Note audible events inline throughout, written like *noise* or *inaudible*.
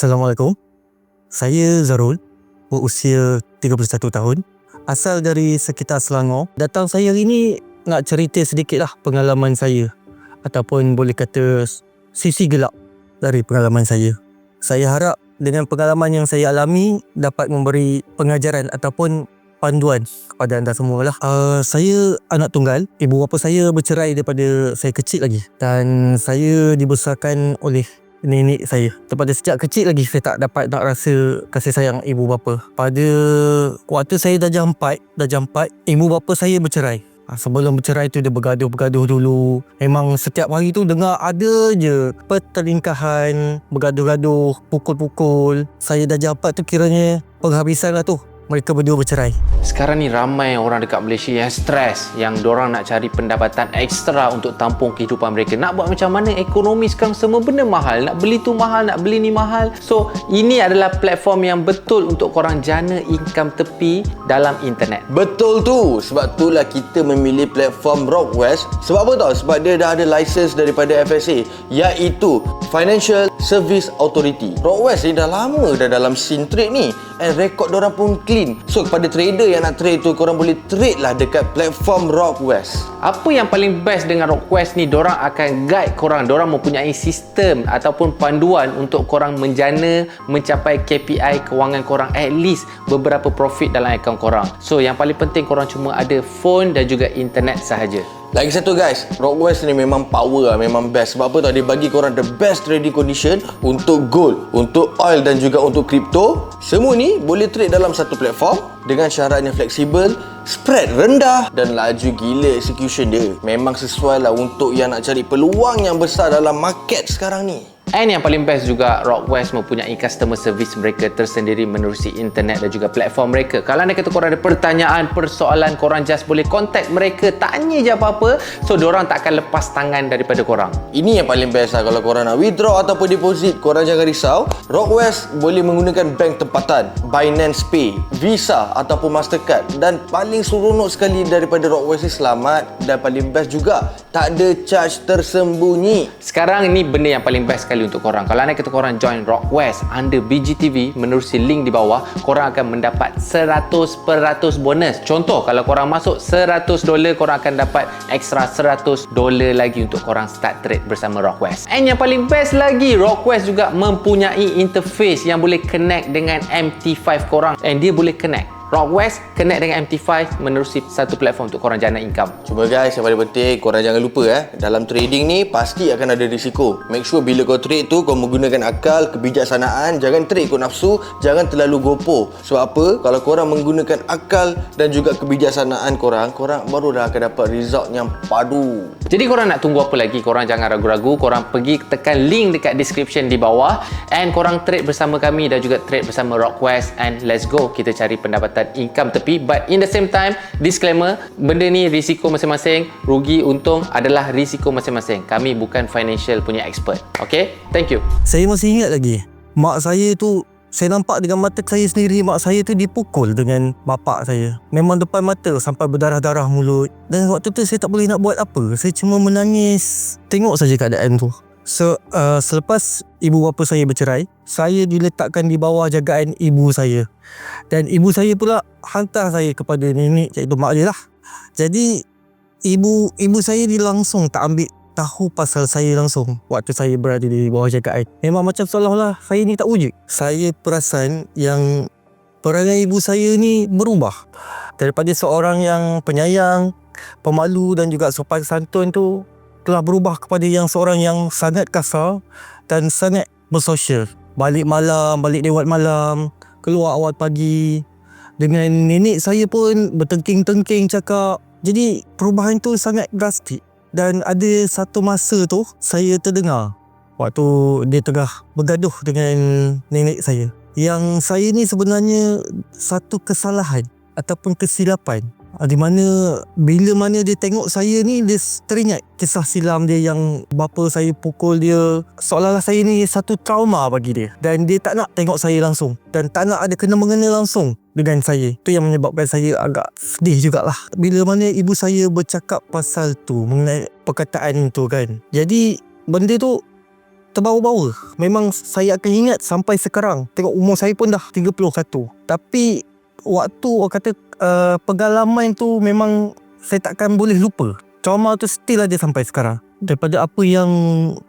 Assalamualaikum. Saya Zarul, berusia 31 tahun. Asal dari sekitar Selangor. Datang saya hari ni nak cerita sedikit lah pengalaman saya. Ataupun boleh kata sisi gelap dari pengalaman saya. Saya harap dengan pengalaman yang saya alami dapat memberi pengajaran ataupun panduan kepada anda semua lah. Uh, saya anak tunggal. Ibu bapa saya bercerai daripada saya kecil lagi. Dan saya dibesarkan oleh nenek saya. Daripada sejak kecil lagi saya tak dapat nak rasa kasih sayang ibu bapa. Pada waktu saya dah jam 4, dah jam 4, ibu bapa saya bercerai. Ha, sebelum bercerai tu dia bergaduh-bergaduh dulu. Memang setiap hari tu dengar ada je pertelingkahan, bergaduh-gaduh, pukul-pukul. Saya dah jam 4 tu kiranya penghabisan lah tu mereka berdua bercerai. Sekarang ni ramai orang dekat Malaysia yang stres yang orang nak cari pendapatan ekstra untuk tampung kehidupan mereka. Nak buat macam mana ekonomi sekarang semua benda mahal. Nak beli tu mahal, nak beli ni mahal. So, ini adalah platform yang betul untuk korang jana income tepi dalam internet. Betul tu. Sebab itulah kita memilih platform Rockwest. Sebab apa tau? Sebab dia dah ada license daripada FSA iaitu Financial Service Authority. Rockwest ni dah lama dah dalam scene trade ni and rekod orang pun clean. So kepada trader yang nak trade tu korang boleh trade lah dekat platform Rockwest. Apa yang paling best dengan Rockquest ni, dorang akan guide korang. Dorang mempunyai sistem ataupun panduan untuk korang menjana mencapai KPI kewangan korang at least beberapa profit dalam akaun korang. So yang paling penting korang cuma ada phone dan juga internet sahaja. Lagi satu guys, Rockwest ni memang power lah, memang best. Sebab apa tau? Dia bagi korang the best trading condition untuk gold, untuk oil dan juga untuk crypto. Semua ni boleh trade dalam satu platform dengan syarat yang fleksibel, spread rendah dan laju gila execution dia. Memang sesuai lah untuk yang nak cari peluang yang besar dalam market sekarang ni. And yang paling best juga Rockwest mempunyai customer service mereka tersendiri menerusi internet dan juga platform mereka. Kalau anda kata korang ada pertanyaan, persoalan, korang just boleh contact mereka, tanya je apa-apa. So, diorang tak akan lepas tangan daripada korang. Ini yang paling best lah kalau korang nak withdraw ataupun deposit korang jangan risau Rockwest boleh menggunakan bank tempatan Binance Pay, Visa ataupun Mastercard dan paling seronok sekali daripada Rockwest ni selamat dan paling best juga tak ada charge tersembunyi Sekarang ni benda yang paling best sekali untuk korang. Kalau anda kata korang join Rockwest under BGTV menerusi link di bawah, korang akan mendapat 100% bonus. Contoh, kalau korang masuk 100 dolar, korang akan dapat extra 100 dolar lagi untuk korang start trade bersama Rockwest. And yang paling best lagi, Rockwest juga mempunyai interface yang boleh connect dengan MT5 korang. And dia boleh connect Rockwest connect dengan MT5 menerusi satu platform untuk korang jana income. Cuma guys, yang paling penting korang jangan lupa eh Dalam trading ni pasti akan ada risiko Make sure bila kau trade tu kau menggunakan akal, kebijaksanaan Jangan trade ikut nafsu, jangan terlalu gopoh Sebab apa? Kalau korang menggunakan akal dan juga kebijaksanaan korang Korang baru dah akan dapat result yang padu Jadi korang nak tunggu apa lagi? Korang jangan ragu-ragu. Korang pergi tekan link dekat description di bawah and korang trade bersama kami dan juga trade bersama Rockwest and let's go kita cari pendapatan income tepi but in the same time disclaimer benda ni risiko masing-masing rugi untung adalah risiko masing-masing. Kami bukan financial punya expert. Okay? Thank you. Saya masih ingat lagi. Mak saya tu saya nampak dengan mata saya sendiri mak saya tu dipukul dengan bapak saya. Memang depan mata sampai berdarah-darah mulut. Dan waktu tu saya tak boleh nak buat apa. Saya cuma menangis. Tengok saja keadaan tu. So, uh, selepas ibu bapa saya bercerai, saya diletakkan di bawah jagaan ibu saya. Dan ibu saya pula hantar saya kepada nenek, iaitu mak dia lah. Jadi, ibu ibu saya dia langsung tak ambil tahu pasal saya langsung waktu saya berada di bawah jagaan. Memang macam seolah-olah saya ni tak wujud. Saya perasan yang perangai ibu saya ni berubah. Daripada seorang yang penyayang, pemalu dan juga sopan santun tu telah berubah kepada yang seorang yang sangat kasar dan sangat bersosial. Balik malam, balik lewat malam, keluar awal pagi. Dengan nenek saya pun bertengking-tengking cakap. Jadi perubahan tu sangat drastik. Dan ada satu masa tu saya terdengar waktu dia tengah bergaduh dengan nenek saya. Yang saya ni sebenarnya satu kesalahan ataupun kesilapan di mana bila mana dia tengok saya ni dia teringat kisah silam dia yang bapa saya pukul dia seolah-olah saya ni satu trauma bagi dia dan dia tak nak tengok saya langsung dan tak nak ada kena mengena langsung dengan saya itu yang menyebabkan saya agak sedih jugalah bila mana ibu saya bercakap pasal tu mengenai perkataan tu kan jadi benda tu terbawa-bawa. Memang saya akan ingat sampai sekarang. Tengok umur saya pun dah 31. Tapi waktu orang kata uh, pengalaman tu memang saya takkan boleh lupa. Trauma tu still ada sampai sekarang. Daripada apa yang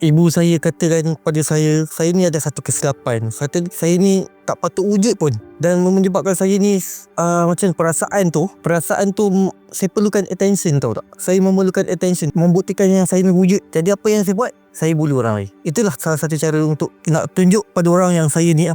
ibu saya katakan kepada saya, saya ni ada satu kesilapan. Kata saya ni tak patut wujud pun. Dan menyebabkan saya ni uh, macam perasaan tu, perasaan tu saya perlukan attention tau tak? Saya memerlukan attention, membuktikan yang saya ni wujud. Jadi apa yang saya buat? Saya bully orang lain. Itulah salah satu cara untuk nak tunjuk pada orang yang saya ni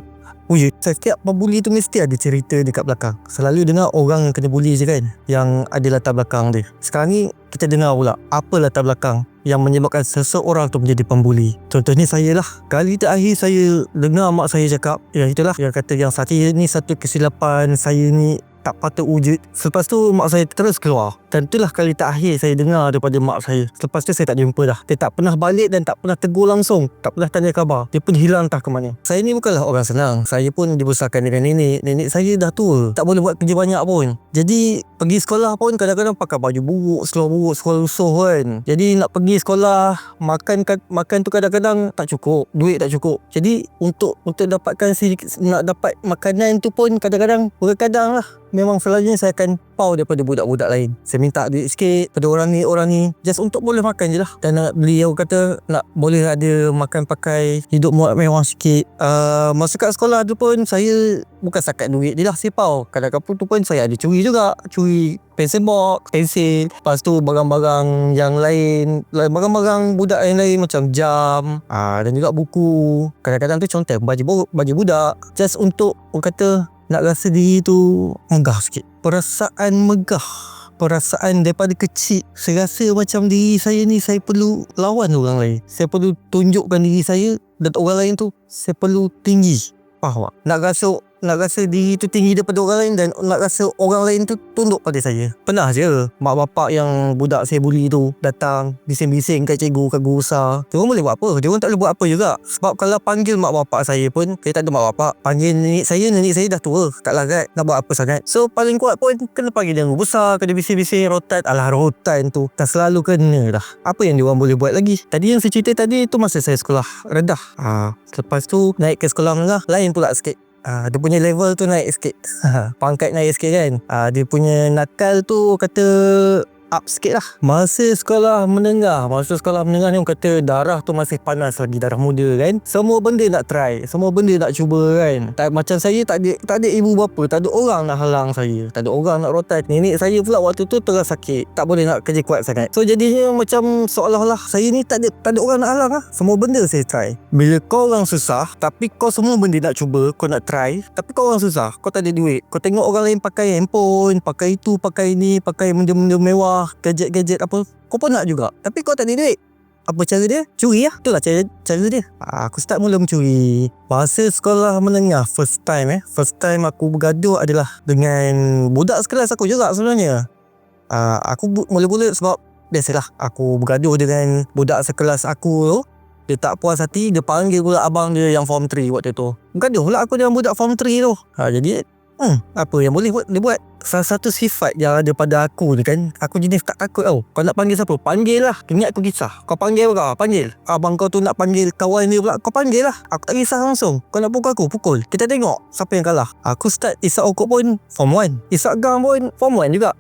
wujud. Setiap pembuli tu mesti ada cerita dekat belakang. Selalu dengar orang yang kena bully je kan, yang ada latar belakang dia. Sekarang ni kita dengar pula apa latar belakang yang menyebabkan seseorang tu menjadi pembuli. Contohnya saya lah. Kali terakhir saya dengar mak saya cakap, ya itulah yang kata yang saya ni satu kesilapan, saya ni tak patut wujud. Selepas tu mak saya terus keluar. Dan itulah kali terakhir saya dengar daripada mak saya. Selepas tu saya tak jumpa dah. Dia tak pernah balik dan tak pernah tegur langsung. Tak pernah tanya khabar. Dia pun hilang entah ke mana. Saya ni bukanlah orang senang. Saya pun dibesarkan dengan nenek. Nenek saya dah tua. Tak boleh buat kerja banyak pun. Jadi pergi sekolah pun kadang-kadang pakai baju buruk, seluar buruk, seluar lusuh kan. Jadi nak pergi sekolah, makan makan tu kadang-kadang tak cukup. Duit tak cukup. Jadi untuk untuk dapatkan nak dapat makanan tu pun kadang-kadang kadang lah memang selalunya saya akan pau daripada budak-budak lain. Saya minta duit sikit pada orang ni, orang ni. Just untuk boleh makan je lah. Dan nak beli yang kata nak boleh ada makan pakai hidup mewah sikit. Uh, masa kat sekolah tu pun saya bukan sakat duit je lah saya pau. Kadang-kadang tu pun saya ada curi juga. Curi pencil box, pensil. Lepas tu barang-barang yang lain. Barang-barang budak yang lain macam jam. Uh, dan juga buku. Kadang-kadang tu contoh baju, baju budak. Just untuk orang kata nak rasa diri tu megah sikit. Perasaan megah. Perasaan daripada kecil. Saya rasa macam diri saya ni Saya perlu lawan orang lain. Saya perlu tunjukkan diri saya Dan orang lain tu Saya perlu tinggi. Faham tak? Nak rasa nak rasa diri tu tinggi daripada orang lain dan nak rasa orang lain tu tunduk pada saya. Pernah je mak bapak yang budak saya bully tu datang bising-bising kat cikgu, kat guru besar. Dia orang boleh buat apa? Dia orang tak boleh buat apa juga. Sebab kalau panggil mak bapak saya pun, saya tak ada mak bapak. Panggil nenek saya, nenek saya dah tua. Tak larat. Nak buat apa sangat. So paling kuat pun kena panggil dia guru besar, kena bising-bising rotan. Alah rotan tu. Tak selalu kena dah. Apa yang dia orang boleh buat lagi? Tadi yang saya cerita tadi tu masa saya sekolah rendah. Ha, lepas tu naik ke sekolah menengah, lain pula sikit. Uh, dia punya level tu naik sikit. *laughs* Pangkat naik sikit kan? Uh, Dia punya nakal tu kata up sikit lah. Masa sekolah menengah Masa sekolah menengah ni orang kata darah tu masih panas lagi Darah muda kan. Semua benda nak try Semua benda nak cuba kan. Tak, Macam saya tak ada, tak ada ibu bapa Tak ada orang nak halang saya. Tak ada orang nak rotan Nenek saya pula waktu tu tengah sakit Tak boleh nak kerja kuat sangat. So jadinya macam seolah-olah Saya ni tak ada, tak ada orang nak halang lah. Semua benda saya try. Bila kau orang susah Tapi kau semua benda nak cuba Kau nak try Tapi kau orang susah Kau tak ada duit. Kau tengok orang lain pakai handphone Pakai itu, pakai ni Pakai benda-benda mewah gadget-gadget apa kau pun nak juga tapi kau tak ada duit apa cara dia? Curi lah. Itulah cara, cara dia. Aku start mula mencuri. Masa sekolah menengah, first time eh. First time aku bergaduh adalah dengan budak sekelas aku juga sebenarnya. Uh, aku mula-mula sebab biasalah aku bergaduh dengan budak sekelas aku tu. Dia tak puas hati, dia panggil pula abang dia yang form 3 waktu tu. Bergaduh lah aku dengan budak form 3 tu. Ha, jadi Hmm, apa yang boleh buat dia buat Salah satu sifat yang ada pada aku ni kan. Aku jenis tak takut tau. Kau nak panggil siapa? Panggil lah. Ingat aku kisah. Kau panggil apa? Panggil. Abang kau tu nak panggil kawan dia pula? Kau panggil lah. Aku tak kisah langsung. Kau nak pukul aku? Pukul. Kita tengok Siapa yang kalah. Aku start Isak okok pun Form 1 Isak gang pun Form 1 juga.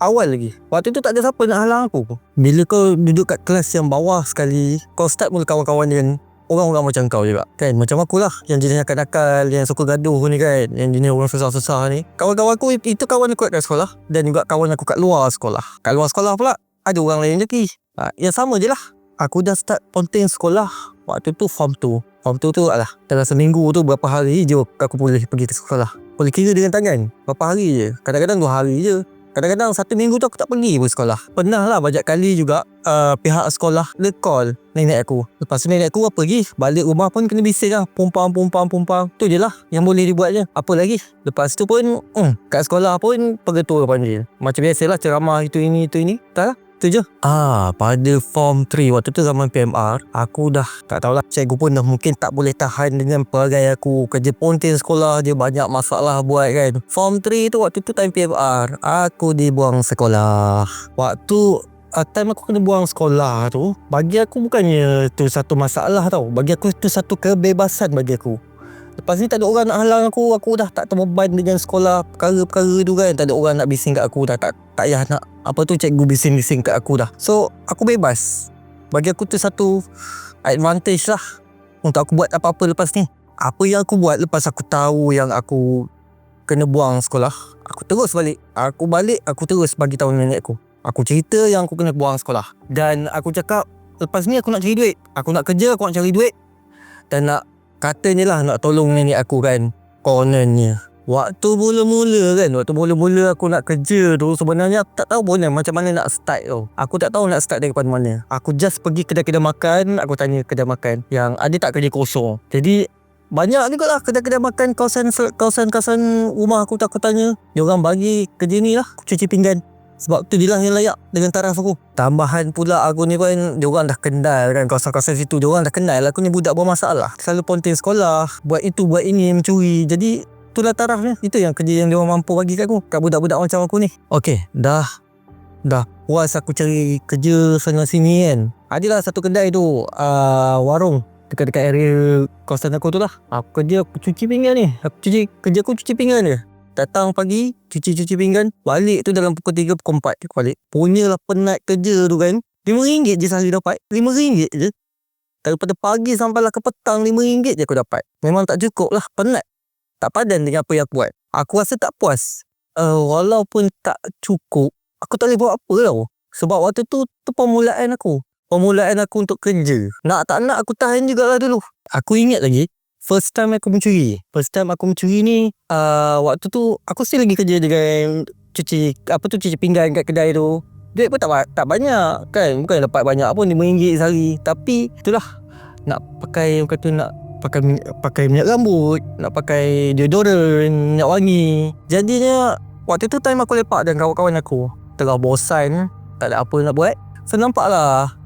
Awal lagi. Waktu tu tak ada siapa nak halang aku. Bila kau duduk kat kelas yang bawah sekali Kau start mula kawan-kawan dengan orang-orang macam kau juga. Kan macam aku lah. Yang jenis nakal-nakal yang suka gaduh ni kan. Yang jenis orang susah-susah ni. Kawan-kawan aku itu kawan aku kat sekolah. Dan juga kawan aku kat luar sekolah. Kat luar sekolah pula ada orang lain lagi. Ha, yang sama je lah. Aku dah start ponting sekolah waktu tu form 2 form 2 tu lah dalam seminggu tu berapa hari je aku boleh pergi ke sekolah. Boleh kira dengan tangan. Berapa hari je? Kadang-kadang dua hari je Kadang-kadang satu minggu tu aku tak pergi pun sekolah. Pernah lah banyak kali juga uh, pihak sekolah dia call nenek aku. Lepas tu nenek aku apa pergi. Balik rumah pun kena bising lah. Pumpang, pumpang, pumpang. Tu je lah yang boleh dibuat je. Apa lagi? Lepas tu pun hmm, kat sekolah pun pengetua panggil. Macam biasalah ceramah itu ini itu ini. Tak lah. Itu je. Ah, pada form 3 waktu tu zaman PMR, aku dah tak tahulah cikgu pun dah mungkin tak boleh tahan dengan perangai aku. Kerja pontin sekolah dia banyak masalah buat kan. Form 3 tu waktu tu time PMR, aku dibuang sekolah. Waktu uh, time aku kena buang sekolah tu bagi aku bukannya tu satu masalah tau bagi aku tu satu kebebasan bagi aku Lepas ni tak ada orang nak halang aku. Aku dah tak terbeban dengan sekolah Perkara-perkara tu kan. Tak ada orang nak bising kat aku dah. Tak, tak payah nak. Apa tu cikgu bising-bising kat aku dah. So aku bebas. Bagi aku tu satu Advantage lah Untuk aku buat apa-apa lepas ni. Apa yang aku buat lepas aku tahu Yang aku Kena buang sekolah Aku terus balik. Aku balik Aku terus bagi tahu nenek aku. Aku cerita yang aku kena buang sekolah. Dan aku cakap Lepas ni aku nak cari duit. Aku nak kerja Aku nak cari duit. Dan nak Katanya lah nak tolong nenek aku kan Kononnya Waktu mula-mula kan Waktu mula-mula aku nak kerja tu Sebenarnya aku tak tahu pun kan Macam mana nak start tu Aku tak tahu nak start daripada mana Aku just pergi kedai-kedai makan Aku tanya kedai makan Yang ada tak kerja kosong Jadi banyak juga lah kedai-kedai makan kawasan kawasan-kawasan rumah aku tak aku tanya. Dia orang bagi kerja ni lah, aku cuci pinggan. Sebab tu dia lah yang layak dengan taraf aku. Tambahan pula aku ni kan, dia orang dah kenal kan kawasan-kawasan situ. Dia orang dah kenal aku ni budak bermasalah. Selalu ponting sekolah, buat itu, buat ini, mencuri. Jadi itulah tarafnya. Itu yang kerja yang dia orang mampu bagi kat aku. Kat budak-budak macam aku ni. Okey, dah. Dah puas aku cari kerja sana sini kan. Adalah satu kedai tu, uh, warung dekat-dekat area kawasan aku tu lah. Aku kerja aku cuci pinggan ni. Aku cuci kerja aku cuci pinggan dia. Datang pagi, cuci-cuci pinggan. Balik tu dalam pukul 3, pukul 4 aku balik. Punyalah penat kerja tu kan. RM5 je sehari dapat. RM5 je. Daripada pagi sampailah ke petang RM5 je aku dapat. Memang tak cukup lah. Penat. Tak padan dengan apa yang aku buat. Aku rasa tak puas. Uh, walaupun tak cukup, aku tak boleh buat apa tau. Sebab waktu tu, tu permulaan aku. Permulaan aku untuk kerja. Nak tak nak aku tahan jugalah dulu. Aku ingat lagi, first time aku mencuri. First time aku mencuri ni, uh, waktu tu aku still lagi kerja dengan cuci, apa tu cuci pinggan kat kedai tu. Duit pun tak, tak banyak kan. Bukan dapat banyak pun RM5 sehari. Tapi itulah, nak pakai, orang kata nak pakai pakai minyak rambut, nak pakai deodorant, minyak wangi. Jadinya, waktu tu time aku lepak dengan kawan-kawan aku. Tengah bosan, tak ada apa nak buat. So nampaklah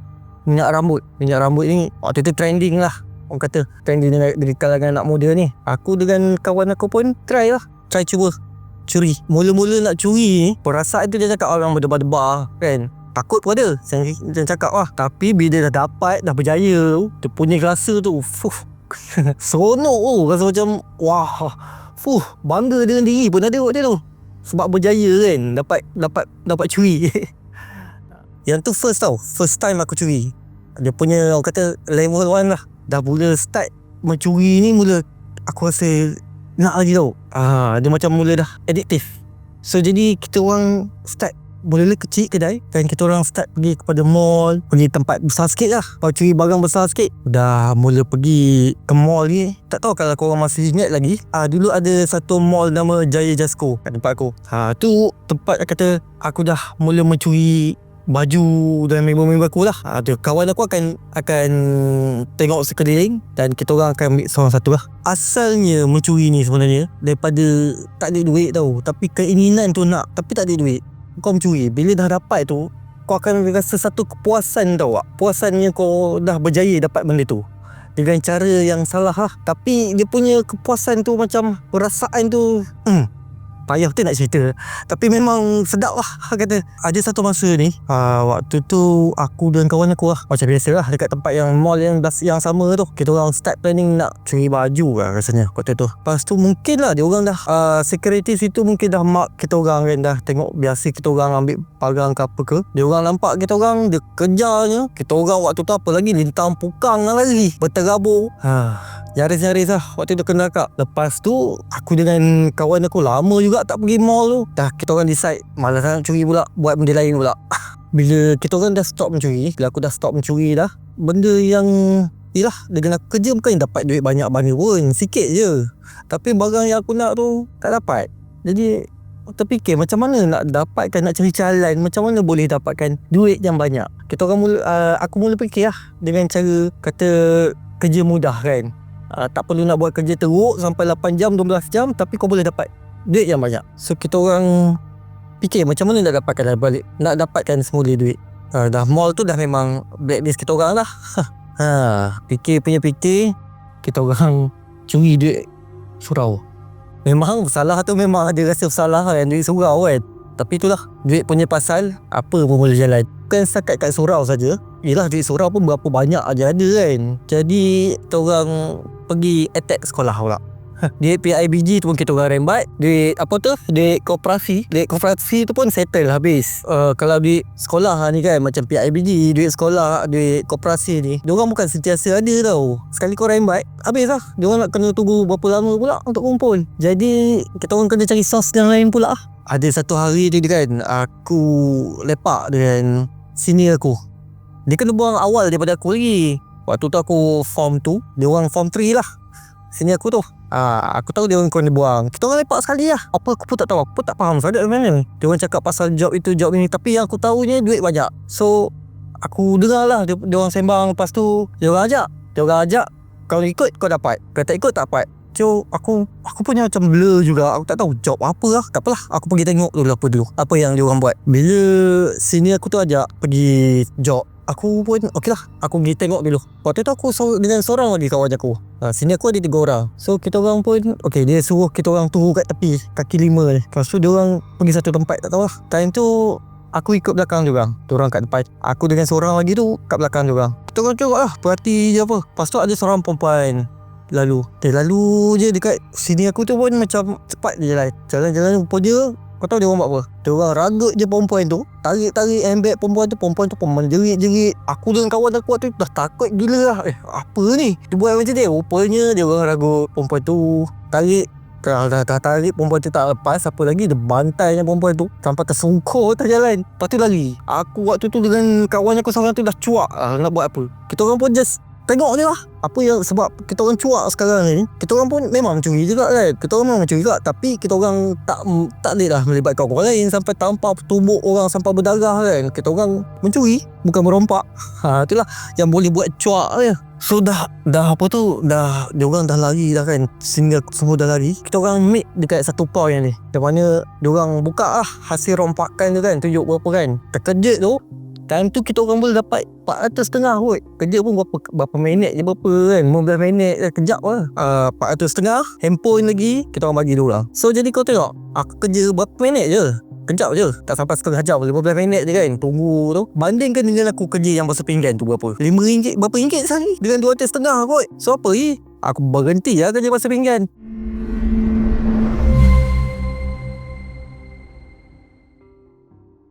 minyak rambut. Minyak rambut ni waktu tu trending lah. Orang kata trending dari, dari kalangan anak muda ni. Aku dengan kawan aku pun try lah. Try cuba. Curi. Mula-mula nak curi ni, perasaan tu dia cakap orang berdebar-debar kan. Takut pun ada. Saya, cakap lah. Tapi bila dah dapat, dah berjaya, dia punya rasa tu, fuh. *laughs* Seronok tu. Rasa macam, wah. Fuh, bangga dengan diri pun ada waktu tu. Sebab berjaya kan. Dapat, dapat, dapat curi. *laughs* Yang tu first tau First time aku curi Dia punya orang kata level 1 lah Dah mula start mencuri ni mula Aku rasa nak lagi tau. Ah, Dia macam mula dah addictive. So jadi kita orang start Mula-mula kecil kedai Dan kita orang start pergi kepada mall Pergi tempat besar sikit lah. Kalau curi barang besar sikit. Dah mula pergi ke mall ni Tak tahu kalau korang masih ingat lagi. Ah, Dulu ada satu mall nama Jaya Jasco Kat tempat aku. Ha, Tu tempat kata Aku dah mula mencuri baju dan member-member aku lah. Ha, tu, kawan aku akan akan tengok sekeliling dan kita orang akan ambil seorang satu lah. Asalnya mencuri ni sebenarnya daripada tak ada duit tau. Tapi keinginan tu nak tapi tak ada duit. Kau mencuri. Bila dah dapat tu kau akan rasa satu kepuasan tau tak? Puasannya kau dah berjaya dapat benda tu. Dengan cara yang salah lah. Tapi dia punya kepuasan tu macam perasaan tu hmm, payah tu nak cerita. Tapi memang sedap lah kata. Ada satu masa ni uh, Waktu tu aku dan kawan aku lah Macam biasa lah dekat tempat yang mall yang, yang sama tu Kita orang start planning nak curi baju lah rasanya waktu tu. Lepas tu mungkin lah dia orang dah uh, Security situ mungkin dah mark kita orang kan dah Tengok biasa kita orang ambil pagang ke apa ke. Dia orang nampak kita orang dia kejarnya Kita orang waktu tu apa lagi lintang pukang lah lagi Berterabur. Ha. Nyaris-nyaris lah. Waktu tu kena kak. Lepas tu Aku dengan kawan aku Lama juga tak pergi mall tu. Dah kita orang decide Malas nak curi pula. Buat benda lain pula. *laughs* Bila kita orang dah stop mencuri Bila aku dah stop mencuri dah Benda yang Yelah Dengan aku kerja bukan dapat duit banyak-banyak pun. Sikit je. Tapi barang yang aku nak tu Tak dapat. Jadi Terfikir macam mana nak dapatkan Nak cari jalan. Macam mana boleh dapatkan Duit yang banyak? Kita orang mula uh, Aku mula fikir lah Dengan cara Kata Kerja mudah kan uh, tak perlu nak buat kerja teruk sampai 8 jam 12 jam tapi kau boleh dapat duit yang banyak. So kita orang fikir macam mana nak dapatkan balik nak dapatkan semula duit. Uh, dah mall tu dah memang blacklist kita orang lah. *laughs* Ha, fikir punya fikir kita orang curi duit surau. Memang salah tu memang ada rasa salah kan duit surau kan Tapi itulah Duit punya pasal Apa pun boleh jalan? Bukan setakat kat surau saja. Yelah duit surau pun berapa banyak aja ada kan. Jadi Kita orang Pergi attack sekolah pula. Duit PIBG tu pun kita orang rembat. Duit apa tu? Duit koperasi. Duit koperasi tu pun settle habis. Uh, Kalau duit sekolah ni kan Macam PIBG Duit sekolah Duit koperasi ni Diorang bukan sentiasa ada tau. Sekali kau rembat Habis lah. Diorang nak kena tunggu Berapa lama pula Untuk kumpul. Jadi Kita orang kena cari sos yang lain pula Ada satu hari ni kan Aku Lepak dengan Senior aku Dia kena buang awal daripada aku lagi Waktu tu aku form 2 Dia orang form 3 lah Senior aku tu Ah, aku tahu dia orang kena buang. Kita orang lepak sekali lah. Apa aku pun tak tahu. Aku pun tak faham sangat mana. Dia orang cakap pasal job itu, job ini. Tapi yang aku tahu ni duit banyak. So, aku dengar lah dia, dia orang sembang. Lepas tu, dia orang ajak. Dia orang ajak. Kalau ikut, kau dapat. Kalau tak ikut, tak dapat. So, aku aku punya macam blur juga. Aku tak tahu job apa lah. Tak apalah. Aku pergi tengok dulu apa dulu. Apa yang dia orang buat. Bila senior aku tu ajak pergi job. Aku pun okey lah Aku pergi tengok dulu Waktu tu aku dengan seorang lagi kawan aku ha, Sini aku ada tiga orang So kita orang pun Okay dia suruh kita orang tunggu kat tepi Kaki lima ni Lepas tu dia orang pergi satu tempat tak tahu lah Time tu Aku ikut belakang dia orang Dia orang kat depan Aku dengan seorang lagi tu Kat belakang orang Kita orang tengok lah Perhati je apa Lepas tu ada seorang perempuan Lalu. Okay lalu je dekat Sini aku tu pun macam Cepat je jalan. Jalan-jalan rupa dia kau tahu dia orang buat apa? Dia orang ragut je perempuan tu Tarik-tarik handbag perempuan tu Perempuan tu pun menjerit-jerit. Aku dengan kawan aku waktu tu dah takut gila lah. Eh apa ni? Dia buat macam ni. Rupanya dia orang ragut perempuan tu Tarik. Kalau dah, dah tarik perempuan tu tak lepas Apa lagi? Dia bantai perempuan tu Sampai tersungkur atas jalan. Lepas tu lari. Aku waktu tu dengan kawan aku seorang tu dah cuak. Ah, Nak buat apa? Kita orang pun just Tengok je lah. Apa yang sebab kita orang cuak sekarang ni Kita orang pun memang mencuri juga kan? Kita orang memang mencuri juga. Tapi kita orang tak tak boleh lah melibatkan orang lain Sampai tampar tubuh orang sampai berdarah kan? Kita orang mencuri Bukan merompak. Ha, Itulah yang boleh buat cuak je. So dah dah apa tu? Dah dia orang dah lari dah kan? Sehingga semua dah lari. Kita orang meet dekat satu point ni. Di mana dia orang buka lah hasil rompakan tu kan? Tunjuk berapa kan? Terkejut tu Time tu kita orang boleh dapat 400 setengah kot. Kerja pun berapa, berapa minit je berapa kan? 15 minit eh, kejap lah. Uh, 400 setengah Handphone lagi Kita orang bagi dua orang So jadi kau tengok Aku kerja berapa minit je? Kejap je. Tak sampai setengah jam 15 minit je kan? Tunggu tu. Bandingkan dengan aku kerja yang bersepinggan tu berapa? 5 ringgit Berapa ringgit sehari Dengan 200 setengah kot. So apa ni? Aku berhenti lah kerja bersepinggan